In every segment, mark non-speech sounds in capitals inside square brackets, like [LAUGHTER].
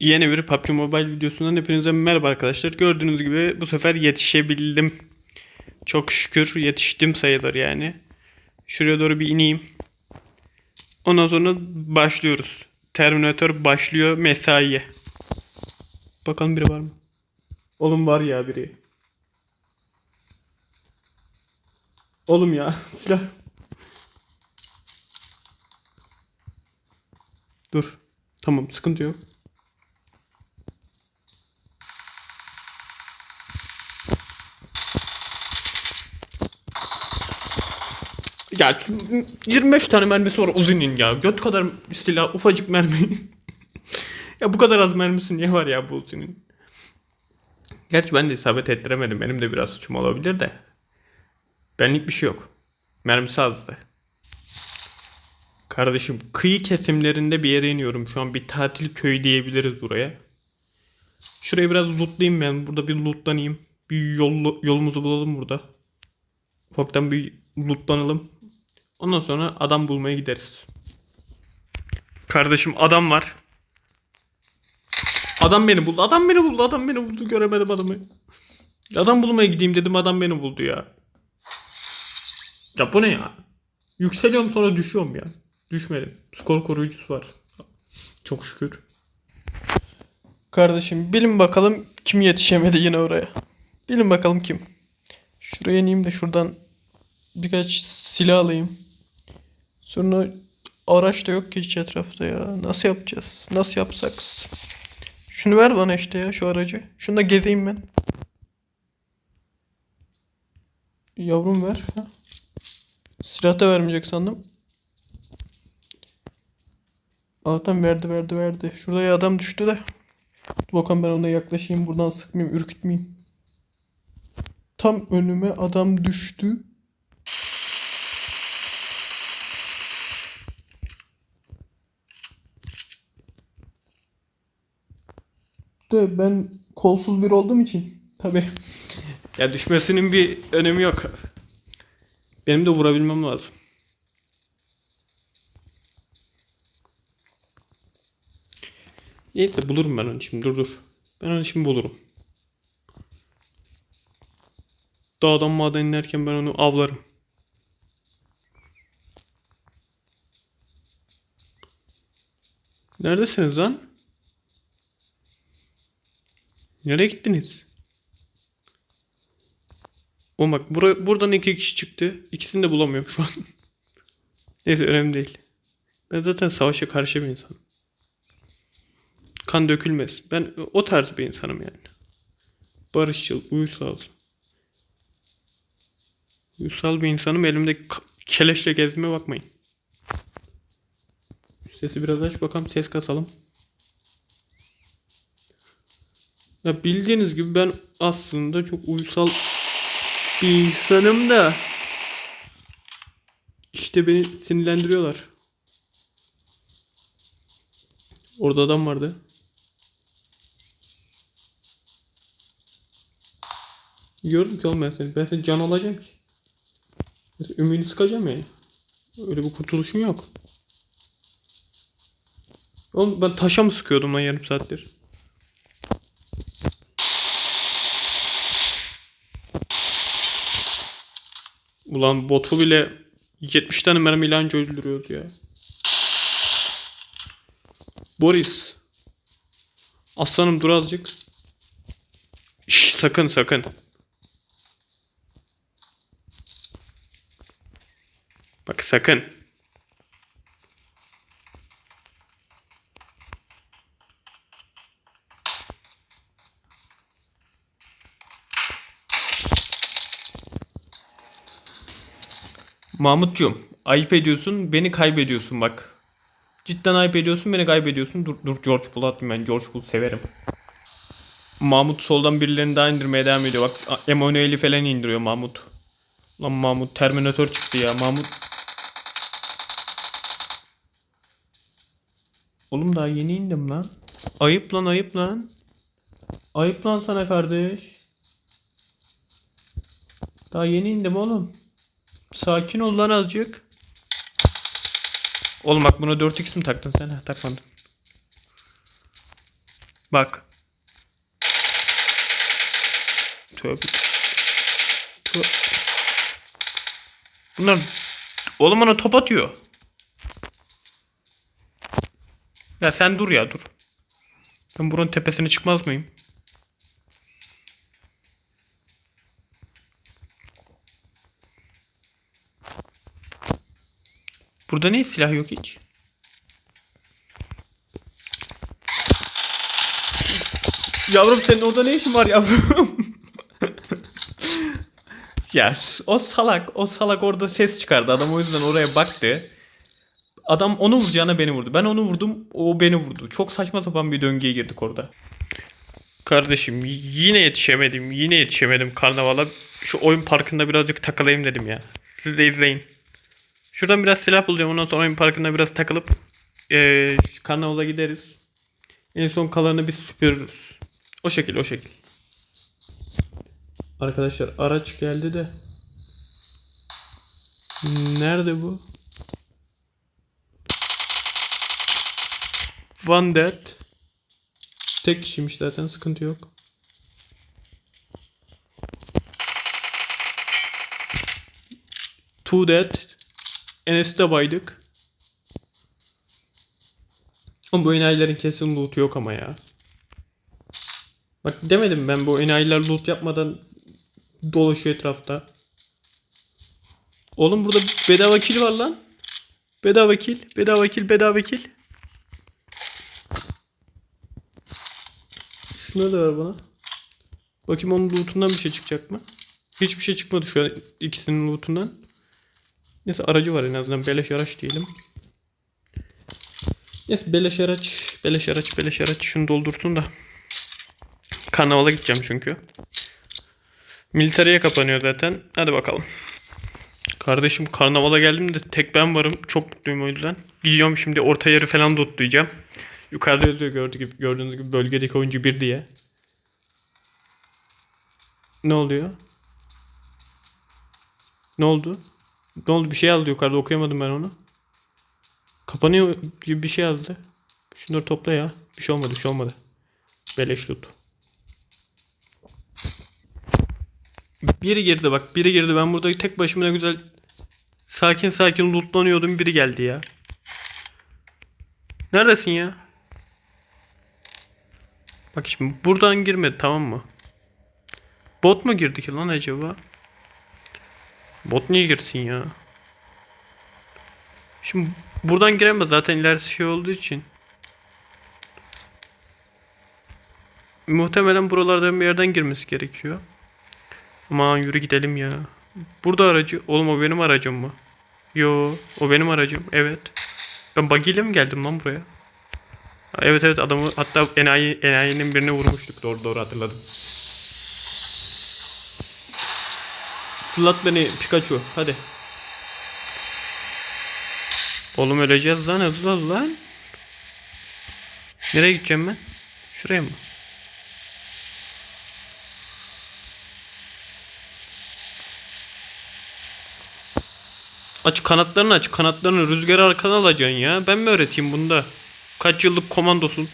Yeni bir PUBG Mobile videosundan hepinize merhaba arkadaşlar. Gördüğünüz gibi bu sefer yetişebildim. Çok şükür yetiştim sayılır yani. Şuraya doğru bir ineyim. Ondan sonra başlıyoruz. Terminator başlıyor mesaiye. Bakalım biri var mı? Oğlum var ya biri. Oğlum ya [LAUGHS] silah. Dur. Tamam sıkıntı yok. Ya şu 25 tane mermisi var uzunun ya. Göt kadar silah ufacık mermi. [LAUGHS] ya bu kadar az mermisi niye var ya bu uzunun? Gerçi ben de isabet ettiremedim. Benim de biraz suçum olabilir de. Benlik bir şey yok. Mermisi azdı. Kardeşim kıyı kesimlerinde bir yere iniyorum. Şu an bir tatil köyü diyebiliriz buraya. Şurayı biraz lootlayayım ben. Burada bir lootlanayım. Bir yol, yolumuzu bulalım burada. Ufaktan bir lootlanalım. Ondan sonra adam bulmaya gideriz. Kardeşim adam var. Adam beni buldu. Adam beni buldu. Adam beni buldu. Göremedim adamı. Adam bulmaya gideyim dedim. Adam beni buldu ya. Ya bu ne ya? Yükseliyorum sonra düşüyorum ya. Düşmedim. Skor koruyucusu var. Çok şükür. Kardeşim bilin bakalım kim yetişemedi yine oraya. Bilin bakalım kim. Şuraya ineyim de şuradan birkaç silah alayım. Sonra araç da yok ki hiç etrafta ya. Nasıl yapacağız? Nasıl yapsak? Şunu ver bana işte ya şu aracı. Şunu da gezeyim ben. Yavrum ver. Ha. Silah da vermeyecek sandım. Allah'tan verdi verdi verdi. Şurada ya adam düştü de. Bakalım ben ona yaklaşayım buradan sıkmayayım ürkütmeyeyim. Tam önüme adam düştü. De ben kolsuz bir olduğum için tabi. Ya düşmesinin bir önemi yok. Benim de vurabilmem lazım. Neyse bulurum ben onu şimdi dur dur. Ben onu şimdi bulurum. Dağdan mağdan inerken ben onu avlarım. Neredesiniz lan? Nereye gittiniz? O bak bura, buradan iki kişi çıktı. İkisini de bulamıyorum şu an. [LAUGHS] Neyse önemli değil. Ben zaten savaşa karşı bir insanım. Kan dökülmez. Ben o tarz bir insanım yani. Barışçıl, uysal. Uysal bir insanım. Elimde keleşle gezmeye bakmayın. Sesi biraz aç bakalım. Ses kasalım. Ya bildiğiniz gibi ben aslında çok uysal bir insanım da işte beni sinirlendiriyorlar. Orada adam vardı. Gördüm ki oğlum ben seni. Ben seni can alacağım ki. Mesela ümüğünü sıkacağım yani. Öyle bir kurtuluşun yok. Oğlum ben taşa mı sıkıyordum lan yarım saattir? Ulan botu bile 70 tane mermiyle anca öldürüyordu ya. Boris. Aslanım dur azıcık. Şş, sakın sakın. Bak sakın. Mahmutcuğum ayıp ediyorsun beni kaybediyorsun bak. Cidden ayıp ediyorsun beni kaybediyorsun. Dur dur George Bull atmayayım ben George Bull severim. Mahmut soldan birilerini daha indirmeye devam ediyor. Bak Emanuel'i falan indiriyor Mahmut. Lan Mahmut Terminator çıktı ya Mahmut. Oğlum daha yeni indim lan. Ayıp lan ayıp lan. Ayıp lan sana kardeş. Daha yeni indim oğlum. Sakin ol lan azıcık. Oğlum bak buna 4x mi taktın sen? Ha, takmadın. Bak. Tövbe. Bu- Bunlar oğlum bana top atıyor. Ya sen dur ya dur. Ben buranın tepesine çıkmaz mıyım? Burada niye silah yok hiç? Yavrum senin orada ne işin var yavrum? [LAUGHS] ya s- o salak, o salak orada ses çıkardı. Adam o yüzden oraya baktı. Adam onu vuracağına beni vurdu. Ben onu vurdum, o beni vurdu. Çok saçma sapan bir döngüye girdik orada. Kardeşim yine yetişemedim. Yine yetişemedim karnavala. Şu oyun parkında birazcık takılayım dedim ya. Siz de izleyin. Şuradan biraz silah bulacağım. Ondan sonra oyun parkında biraz takılıp eee şu karnavala gideriz. En son kalanını biz süpürürüz. O şekil o şekil. Arkadaşlar araç geldi de. Nerede bu? One dead. Tek kişiymiş zaten sıkıntı yok. Two dead. Enes'i de baydık. Ama bu enayilerin kesin loot'u yok ama ya. Bak demedim ben bu enayiler loot yapmadan dolaşıyor etrafta. Oğlum burada bedava kill var lan. Bedava kill, bedava kill, bedava kill. Şuna da ver bana. Bakayım onun lootundan bir şey çıkacak mı? Hiçbir şey çıkmadı şu an ikisinin lootundan. Neyse aracı var en azından beleş araç diyelim. Neyse beleş araç, beleş araç, beleş araç şunu doldursun da. Karnavala gideceğim çünkü. Militariye kapanıyor zaten. Hadi bakalım. Kardeşim karnavala geldim de tek ben varım. Çok mutluyum o yüzden. Gidiyorum şimdi orta yeri falan tutlayacağım. Yukarıda yazıyor gördüğünüz gibi, gördüğünüz gibi bölgedeki oyuncu 1 diye. Ne oluyor? Ne oldu? Ne oldu? Bir şey yazdı yukarıda okuyamadım ben onu. Kapanıyor gibi bir şey yazdı. Şunları topla ya. Bir şey olmadı, bir şey olmadı. Beleş tut. Biri girdi bak, biri girdi. Ben burada tek başıma güzel sakin sakin lootlanıyordum. Biri geldi ya. Neredesin ya? Bak şimdi buradan girmedi tamam mı? Bot mu girdi ki lan acaba? Bot niye girsin ya? Şimdi buradan giremez zaten ilerisi şey olduğu için. Muhtemelen buralardan bir yerden girmesi gerekiyor. Aman yürü gidelim ya. Burada aracı. Oğlum o benim aracım mı? Yo, o benim aracım. Evet. Ben buggy ile mi geldim lan buraya? Evet evet adamı hatta enayi, enayinin birine vurmuştuk. Doğru doğru hatırladım. Fırlat beni Pikachu. Hadi. Oğlum öleceğiz lan hızlı ol lan. Nereye gideceğim ben? Şuraya mı? Aç kanatlarını aç. Kanatlarını rüzgarı arkana alacaksın ya. Ben mi öğreteyim bunda? Kaç yıllık komandosun?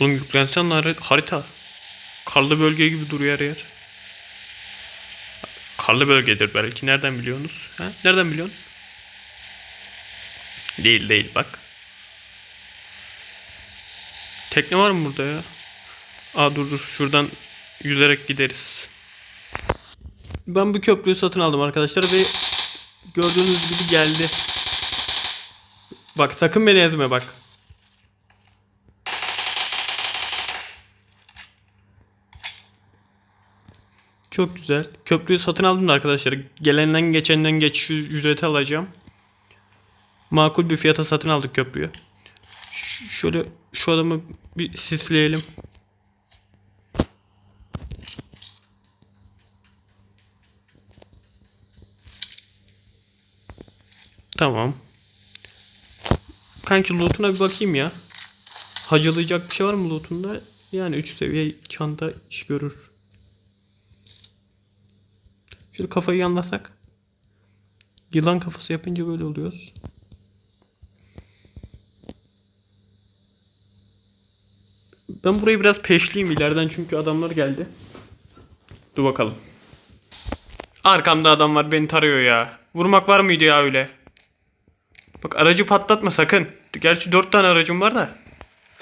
Oğlum yüklensen har- harita. Karlı bölge gibi duruyor her yer. Karlı bölgedir belki. Nereden biliyorsunuz? Ha? Nereden biliyorsun? Değil değil bak. Tekne var mı burada ya? Aa dur dur şuradan yüzerek gideriz. Ben bu köprüyü satın aldım arkadaşlar ve gördüğünüz gibi geldi. Bak sakın beni ezme bak. Çok güzel. Köprüyü satın aldım da arkadaşlar. Gelenden geçenden geçiş ücreti alacağım. Makul bir fiyata satın aldık köprüyü. Şöyle şu adamı bir sisleyelim. Tamam. Kanki lootuna bir bakayım ya. Hacılayacak bir şey var mı lootunda? Yani 3 seviye çanta iş görür. Şöyle kafayı yanlasak. Yılan kafası yapınca böyle oluyoruz. ben burayı biraz peşleyeyim ileriden çünkü adamlar geldi. Dur bakalım. Arkamda adam var beni tarıyor ya. Vurmak var mıydı ya öyle? Bak aracı patlatma sakın. Gerçi dört tane aracım var da.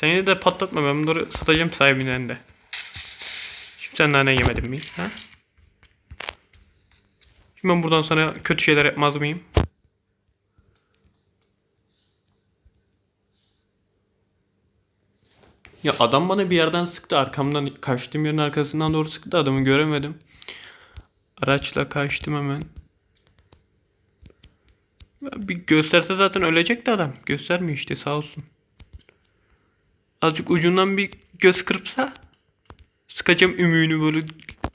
Sen yine de patlatma ben bunları satacağım sahibinden de. Şimdi sen nane yemedin mi? Ha? Şimdi ben buradan sana kötü şeyler yapmaz mıyım? Ya adam bana bir yerden sıktı arkamdan kaçtığım yerin arkasından doğru sıktı adamı göremedim. Araçla kaçtım hemen. Bir gösterse zaten ölecekti adam. Göstermiyor işte sağ olsun. Azıcık ucundan bir göz kırpsa sıkacağım ümüğünü böyle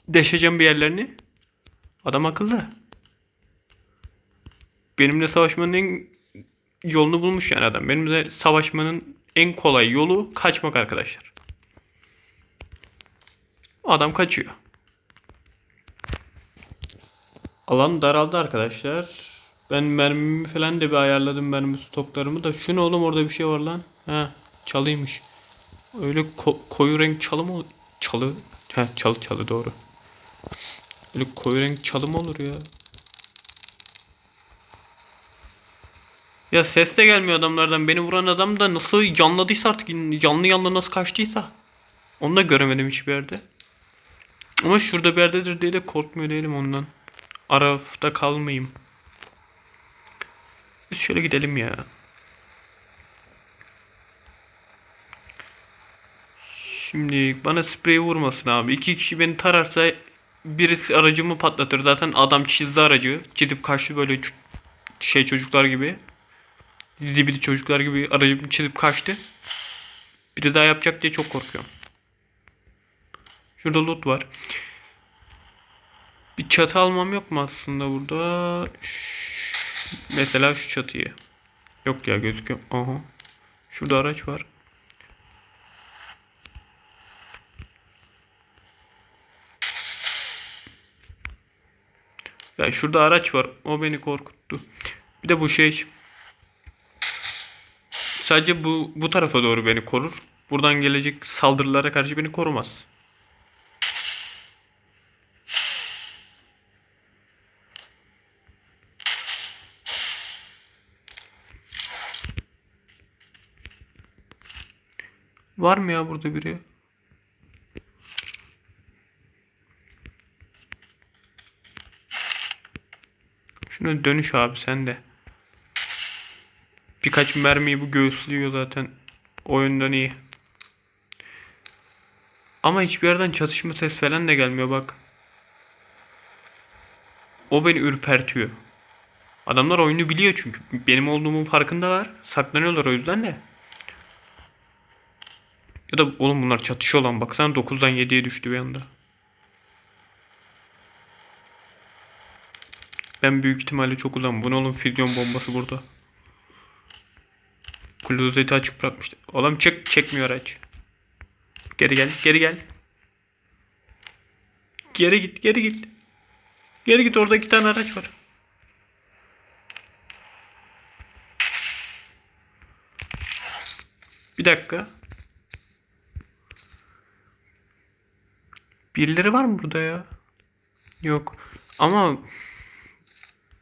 deşeceğim bir yerlerini. Adam akıllı. Benimle savaşmanın en yolunu bulmuş yani adam. Benimle savaşmanın en kolay yolu kaçmak arkadaşlar. Adam kaçıyor. Alan daraldı arkadaşlar. Ben mermimi falan da bir ayarladım mermi stoklarımı da. Şu ne oğlum orada bir şey var lan. Ha çalıymış. Öyle ko- koyu renk çalı mı Çalı. Ha çalı çalı doğru. Öyle koyu renk çalı mı olur ya? Ya ses de gelmiyor adamlardan. Beni vuran adam da nasıl yanladıysa artık yanlı yanlı nasıl kaçtıysa. Onu da göremedim hiçbir yerde. Ama şurada bir yerdedir diye de korkmuyor değilim ondan. Arafta kalmayayım. Biz şöyle gidelim ya. Şimdi bana sprey vurmasın abi. İki kişi beni tararsa birisi aracımı patlatır. Zaten adam çizdi aracı. Çizip kaçtı böyle şey çocuklar gibi. Zibidi çocuklar gibi aracımı çizip kaçtı. Biri daha yapacak diye çok korkuyorum. Şurada loot var. Bir çatı almam yok mu aslında burada? Mesela şu çatıyı. Yok ya gözüküyor. Aha. Şurada araç var. Ya şurada araç var. O beni korkuttu. Bir de bu şey. Sadece bu bu tarafa doğru beni korur. Buradan gelecek saldırılara karşı beni korumaz. Var mı ya burada biri? Şuna dönüş abi sen de. Birkaç mermiyi bu göğüslüyor zaten. O yönden iyi. Ama hiçbir yerden çatışma ses falan da gelmiyor bak. O beni ürpertiyor. Adamlar oyunu biliyor çünkü. Benim olduğumun farkındalar. Saklanıyorlar o yüzden de. Ya da oğlum bunlar çatışıyor lan. Baksana 9'dan 7'ye düştü bir anda. Ben büyük ihtimalle çok uzam. Bu ne oğlum füzyon bombası burada. Klozeti açık bırakmıştı. Oğlum çek çekmiyor araç. Geri gel, geri gel. Geri git, geri git. Geri git orada iki tane araç var. Bir dakika. Birileri var mı burada ya? Yok. Ama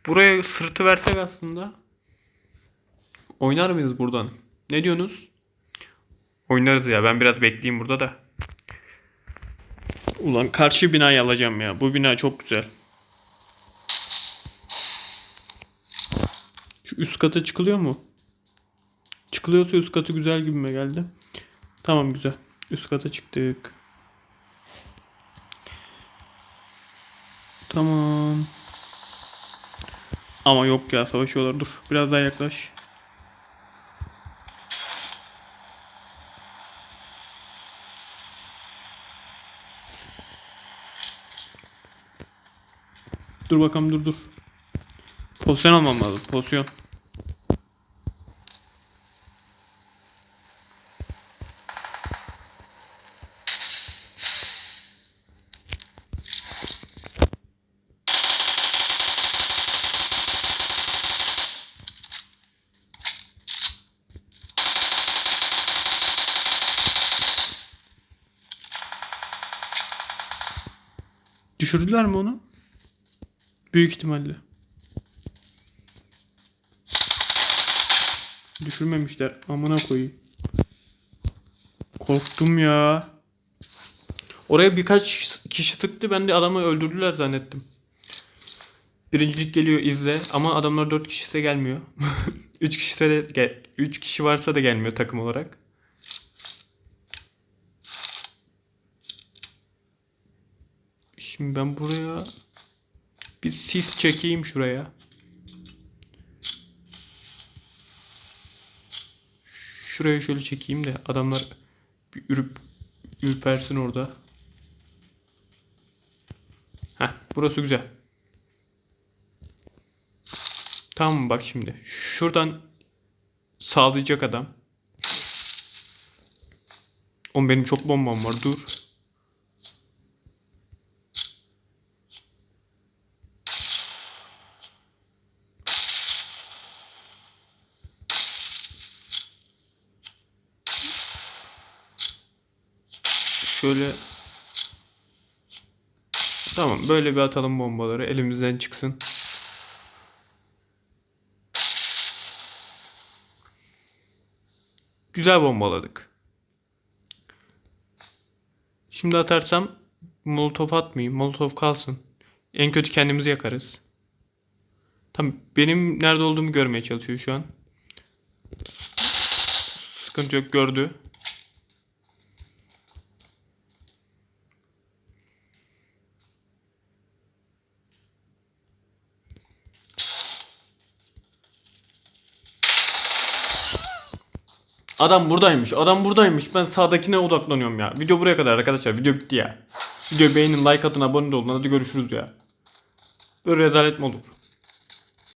buraya sırtı versek aslında. Oynar mıyız buradan? Ne diyorsunuz? Oynarız ya. Ben biraz bekleyeyim burada da. Ulan karşı binayı alacağım ya. Bu bina çok güzel. Şu üst kata çıkılıyor mu? Çıkılıyorsa üst katı güzel gibime geldi. Tamam güzel. Üst kata çıktık. Tamam. Ama yok ya savaşıyorlar. Dur biraz daha yaklaş. Dur bakalım dur dur. Pozisyon almam lazım. Pozisyon. Düşürdüler mi onu? Büyük ihtimalle. Düşürmemişler. Amına koyayım. Korktum ya. Oraya birkaç kişi sıktı. Ben de adamı öldürdüler zannettim. Birincilik geliyor izle ama adamlar 4 kişiyse gelmiyor. [LAUGHS] 3 kişi de gel 3 kişi varsa da gelmiyor takım olarak. Şimdi ben buraya bir sis çekeyim şuraya. Şuraya şöyle çekeyim de adamlar bir ürüp ürpersin orada. Heh, burası güzel. Tamam bak şimdi. Şuradan sağlayacak adam. Oğlum benim çok bombam var. Dur. Şöyle Tamam böyle bir atalım bombaları elimizden çıksın. Güzel bombaladık. Şimdi atarsam molotof atmayayım. Molotof kalsın. En kötü kendimizi yakarız. Tam benim nerede olduğumu görmeye çalışıyor şu an. Sıkıntı yok gördü. Adam buradaymış. Adam buradaymış. Ben sağdakine odaklanıyorum ya. Video buraya kadar arkadaşlar. Video bitti ya. Video beğenin, like atın, abone olun. Hadi görüşürüz ya. Böyle rezalet mi olur?